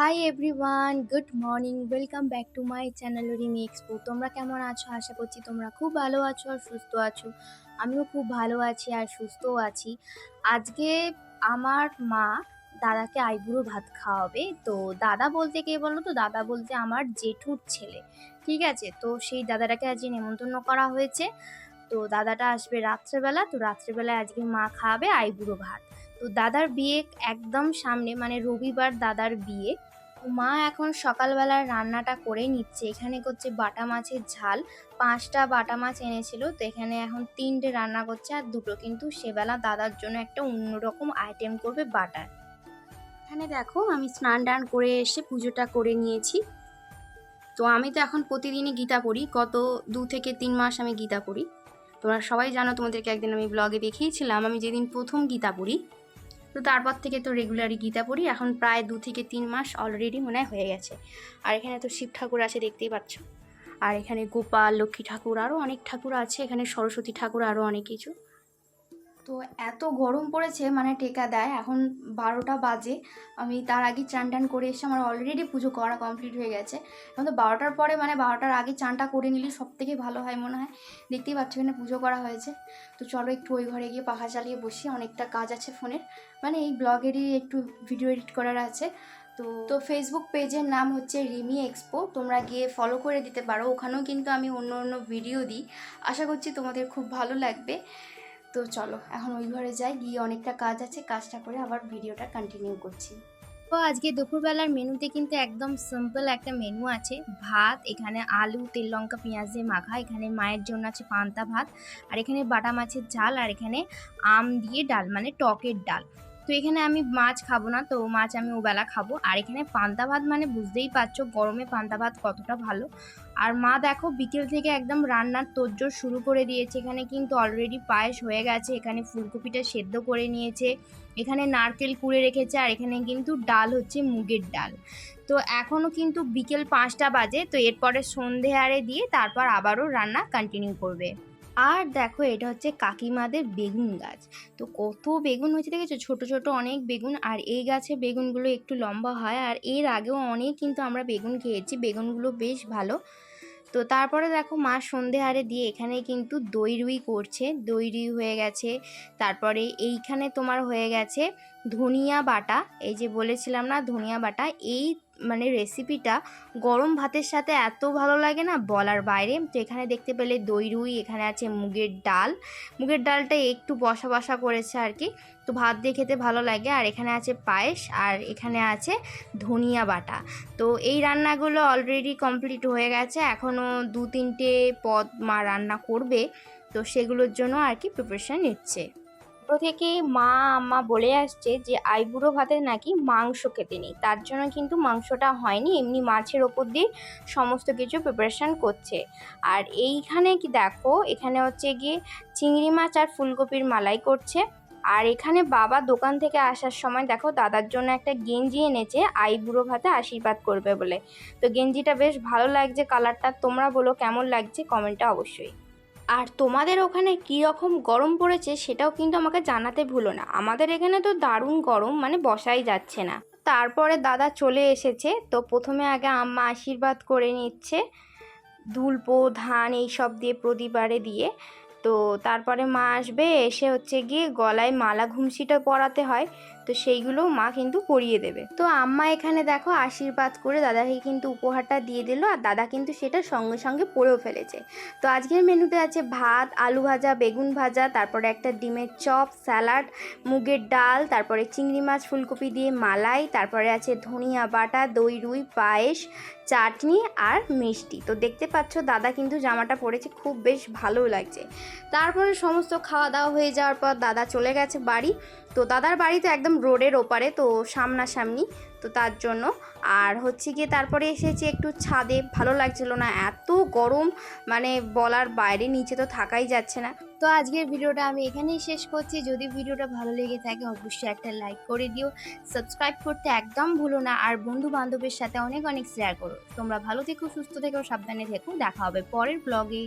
Hi everyone good morning welcome back to my channel Rimi expo তোমরা কেমন আছো? আশা করছি তোমরা খুব ভালো আছো আর সুস্থ আছো। আমিও খুব ভালো আছি আর সুস্থও আছি। আজকে আমার মা দাদাকে আইবুড়ো ভাত খাওয়াবে। তো দাদা বলতে কে বলো তো? দাদা বলতে আমার জেঠুর ছেলে। ঠিক আছে? তো সেই দাদাটাকে আজকে নেমন্তন্ন করা হয়েছে। তো দাদাটা আসবে রাত্রেবেলা। তো রাত্রেবেলায় আজকে মা খাওয়াবে আইবুড়ো ভাত। তো দাদার বিয়ে একদম সামনে মানে রবিবার দাদার বিয়ে। মা এখন সকালবেলার রান্নাটা করে নিচ্ছে। এখানে করছে বাটা মাছের ঝাল। পাঁচটা বাটা মাছ এনেছিল, তো এখানে এখন তিনটে রান্না করছে আর দুটো কিন্তু সেবেলা দাদার জন্য একটা অন্যরকম আইটেম করবে বাটার। এখানে দেখো আমি স্নান টান করে এসে পুজোটা করে নিয়েছি। তো আমি তো এখন প্রতিদিনই গীতা পড়ি, গত দু থেকে তিন মাস আমি গীতা পড়ি। তোমরা সবাই জানো, তোমাদেরকে একদিন আমি ব্লগে দেখিয়েছিলাম, আমি যেদিন প্রথম গীতা পড়ি তো তারপর থেকে তো রেগুলারই গীতা পড়ি। এখন প্রায় দু থেকে তিন মাস অলরেডি মনে হয় হয়ে গেছে। আর এখানে তো শিব ঠাকুর আছে, দেখতেই পাচ্ছ। আর এখানে গোপাল, লক্ষ্মী ঠাকুর আরও অনেক ঠাকুর আছে। এখানে সরস্বতী ঠাকুর আরও অনেক কিছু। তো এত গরম পড়েছে মানে টেকা দেয়। এখন বারোটা বাজে। আমি তার আগে চান টান করে এসে আমার অলরেডি পুজো করা কমপ্লিট হয়ে গেছে। এখন তো বারোটার পরে মানে বারোটার আগে চানটা করে নিলে সব থেকে ভালো হয় মনে হয়। দেখতেই পাচ্ছ এখানে পুজো করা হয়েছে। তো চলো একটু ওই ঘরে গিয়ে পাখা চালিয়ে বসি। অনেকটা কাজ আছে ফোনের। মানে এই ব্লগেরই একটু ভিডিও এডিট করার আছে। তো তো ফেসবুক পেজের নাম হচ্ছে রিমি এক্সপো তোমরা গিয়ে ফলো করে দিতে পারো। ওখানেও কিন্তু আমি অন্য অন্য ভিডিও দিই। আশা করছি তোমাদের খুব ভালো লাগবে। তো চলো, এখন ওই ঘরে যাই, গিয়ে অনেকটা কাজ আছে, কাজটা করে আবার ভিডিওটা কন্টিনিউ করছি। তো আজকে দুপুরবেলার মেনুতে কিন্তু একদম সিম্পল একটা মেনু আছে, ভাত, এখানে আলু, তেল লঙ্কা, পেঁয়াজ দিয়ে মাখা, এখানে মায়ের জন্য আছে পান্তা ভাত, আর এখানে বাটা মাছের ঝাল, আর এখানে আম দিয়ে ডাল মানে টকের ডাল। তো এখানে আমি মাছ খাব না, তো মাছ আমি ওবেলা খাব। আর এখানে পান্তা ভাত মানে বুঝতেই পারছ, গরমে পান্তা ভাত কতটা ভালো। আর মা দেখো বিকেল থেকে একদম রান্নার তোজ্জোর শুরু করে দিয়েছে। এখানে কিন্তু অলরেডি পায়েস হয়ে গেছে, এখানে ফুলকপিটা সেদ্ধ করে নিয়েছে, এখানে নারকেল কুড়ে রেখেছে, আর এখানে কিন্তু ডাল হচ্ছে মুগের ডাল। তো এখনও কিন্তু বিকেল পাঁচটা বাজে, তো এরপরে সন্ধে আরে দিয়ে তারপর আবারও রান্না কন্টিনিউ করবে। আর দেখো এটা হচ্ছে কাকিমাদের বেগুন গাছ। তো কত বেগুন হয়েছে দেখেছ? ছোট ছোট অনেক বেগুন আর এই গাছে বেগুনগুলো একটু লম্বা হয় আর এর আগেও অনেক কিন্তু আমরা বেগুন খেয়েছি, বেগুনগুলো বেশ ভালো। তো তারপরে দেখো মা সন্ধে হারে দিয়ে এখানে কিন্তু দই রুই করছে, দই রুই হয়ে গেছে। তারপরে এইখানে তোমার হয়ে গেছে ধনিয়া বাটা, এই যে বলেছিলাম না ধনিয়া বাটা, এই মানে রেসিপিটা গরম ভাতের সাথে এত ভালো লাগে না বলার বাইরে। তো এখানে দেখতে পেলে দই রুই, এখানে আছে মুগের ডাল। মুগের ডালটা একটু বসা বসা করেছে আর কি তো ভাত দিয়ে খেতে ভালো লাগে। আর এখানে আছে পায়েস, আর এখানে আছে ধনিয়া বাটা। তো এই রান্নাগুলো অলরেডি কমপ্লিট হয়ে গেছে। এখনও দু তিনটে পদ মা রান্না করবে। তো সেগুলোর জন্য আর কি প্রিপারেশান নিচ্ছে। ছোটো থেকে মা, আম্মা বলে আসছে যে, আইবুড়ো ভাতে নাকি মাংস খেতে নেই। তার জন্য কিন্তু মাংসটা হয়নি, এমনি মাছের ওপর দিয়ে সমস্ত কিছু প্রিপারেশান করছে। আর এইখানে কি দেখো, এখানে হচ্ছে গিয়ে চিংড়ি মাছ আর ফুলকপির মালাই করছে। আর এখানে বাবা দোকান থেকে আসার সময় দেখো, দাদার জন্য একটা গেঞ্জি এনেছে, আইবুড়ো ভাতে আশীর্বাদ করবে বলে। তো গেঞ্জিটা বেশ ভালো লাগছে কালারটা তোমরা বলো কেমন লাগছে কমেন্টটা অবশ্যই। আর তোমাদের ওখানে কী রকম গরম পড়েছে সেটাও কিন্তু আমাকে জানাতে ভুলো না। আমাদের এখানে তো দারুণ গরম মানে বসাই যাচ্ছে না। তারপরে দাদা চলে এসেছে, তো প্রথমে আগে আম্মা আশীর্বাদ করে নিচ্ছে, দুলপো, ধান এইসব দিয়ে প্রদীপারে দিয়ে। তো তারপরে মা আসবে, এসে হচ্ছে গিয়ে গলায় মালা ঘুমসিটা পরাতে হয়। তো সেইগুলো মা কিন্তু পরিয়ে দেবে। তো আম্মা এখানে দেখো আশীর্বাদ করে দাদাকে কিন্তু উপহারটা দিয়ে দিল আর দাদা কিন্তু সেটা সঙ্গে সঙ্গে পরেও ফেলেছে। তো আজকের মেনুতে আছে ভাত, আলু ভাজা, বেগুন ভাজা, তারপরে একটা ডিমের চপ, স্যালাড, মুগের ডাল, তারপরে চিংড়ি মাছ, ফুলকপি দিয়ে মালাই, তারপরে আছে ধনিয়া বাটা, দই, রুই, পায়েস, চাটনি আর মিষ্টি। তো দেখতে পাচ্ছ দাদা কিন্তু জামাটা পরেছে, খুব বেশ ভালো লাগছে। তারপরে সমস্ত খাওয়া দাওয়া হয়ে যাওয়ার পর দাদা চলে গেছে বাড়ি। তো দাদার বাড়ি তো একদম রোডের ওপারে, তো সামনাসামনি। তো তার জন্য। আর হচ্ছে গিয়ে তারপরে এসেছি একটু ছাদে, ভালো লাগছিল না। এত গরম মানে বলার বাইরে নিচে তো থাকাই যাচ্ছে না। তো আজকের ভিডিওটা আমি এখানেই শেষ করছি। যদি ভিডিওটা ভালো লেগে থাকে, অবশ্যই একটা লাইক করে দিও। সাবস্ক্রাইব করতে একদম ভুলো না। আর বন্ধু বান্ধবের সাথে অনেক অনেক শেয়ার করো। তোমরা ভালো থেকো, সুস্থ থেকো, সাবধানে থেকো। দেখা হবে পরের ব্লগে